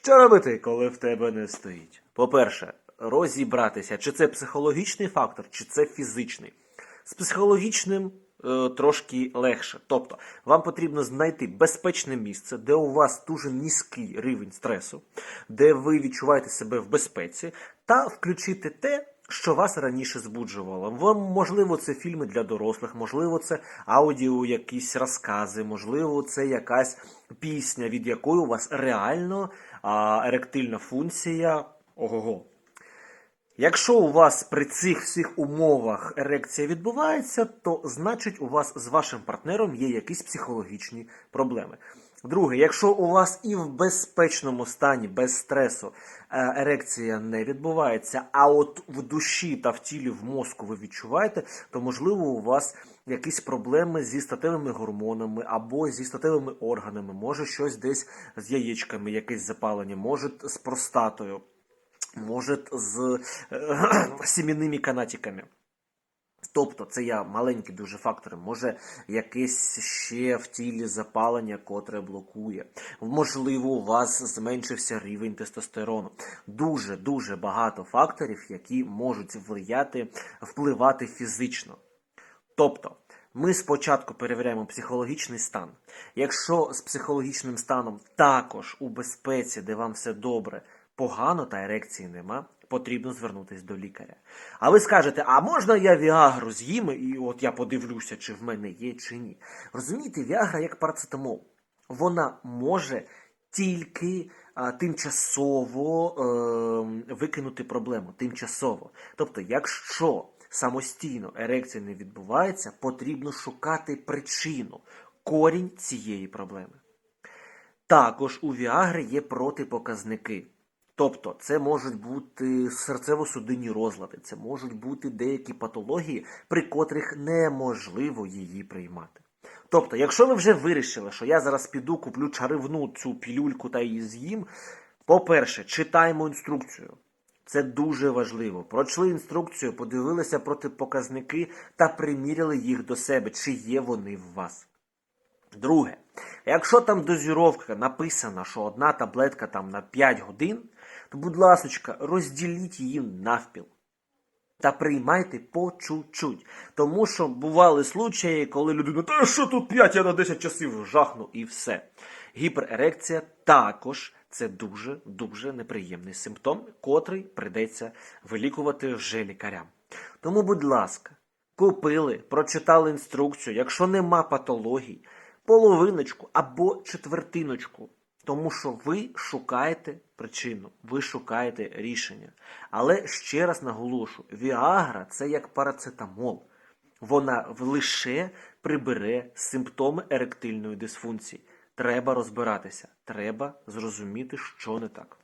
Що робити, коли в тебе не стоїть? По-перше, розібратися, чи це психологічний фактор, чи це фізичний. З психологічним е, трошки легше. Тобто, вам потрібно знайти безпечне місце, де у вас дуже низький рівень стресу, де ви відчуваєте себе в безпеці, та включити те, що вас раніше збуджувало. Вам, можливо, це фільми для дорослих, можливо, це аудіо, якісь розкази, можливо, це якась пісня, від якої у вас реально а, еректильна функція ого-го. Якщо у вас при цих всіх умовах ерекція відбувається, то значить у вас з вашим партнером є якісь психологічні проблеми. Друге, якщо у вас і в безпечному стані, без стресу, е, ерекція не відбувається, а от в душі та в тілі, в мозку ви відчуваєте, то можливо у вас якісь проблеми зі статевими гормонами або зі статевими органами, може щось десь з яєчками, якесь запалення, може з простатою может з е, сім'яними канатиками. Тобто, це я маленькі дуже фактори. Може, якесь ще в тілі запалення, котре блокує. Можливо, у вас зменшився рівень тестостерону. Дуже дуже багато факторів, які можуть впливати, впливати фізично. Тобто, ми спочатку перевіряємо психологічний стан. Якщо з психологічним станом також у безпеці, де вам все добре, погано та ерекції нема, потрібно звернутися до лікаря. А ви скажете, а можна я Віагру з'їм, і от я подивлюся, чи в мене є, чи ні. Розумієте, Віагра як парацетамол. Вона може тільки тимчасово е, викинути проблему. Тимчасово. Тобто, якщо самостійно ерекція не відбувається, потрібно шукати причину, корінь цієї проблеми. Також у Віагри є протипоказники. Тобто, це можуть бути серцево-судинні розлади, це можуть бути деякі патології, при котрих неможливо її приймати. Тобто, якщо ви вже вирішили, що я зараз піду, куплю чаривну цю пілюльку та її з'їм, по-перше, читаємо інструкцію. Це дуже важливо. Прочли інструкцію, подивилися протипоказники та приміряли їх до себе, чи є вони в вас. Друге, якщо там дозіровка написана, що одна таблетка там на 5 годин, то, будь ласочка, розділіть її навпіл. Та приймайте по чуть-чуть. Тому що бували случаї, коли людина, та що тут 5, я на 10 часів жахну і все. Гіперерекція також це дуже-дуже неприємний симптом, котрий прийдеться вилікувати вже лікарям. Тому, будь ласка, купили, прочитали інструкцію, якщо нема патологій, половиночку або четвертиночку. Тому що ви шукаєте причину, ви шукаєте рішення. Але ще раз наголошу: Віагра це як парацетамол. Вона лише прибере симптоми еректильної дисфункції. Треба розбиратися, треба зрозуміти, що не так.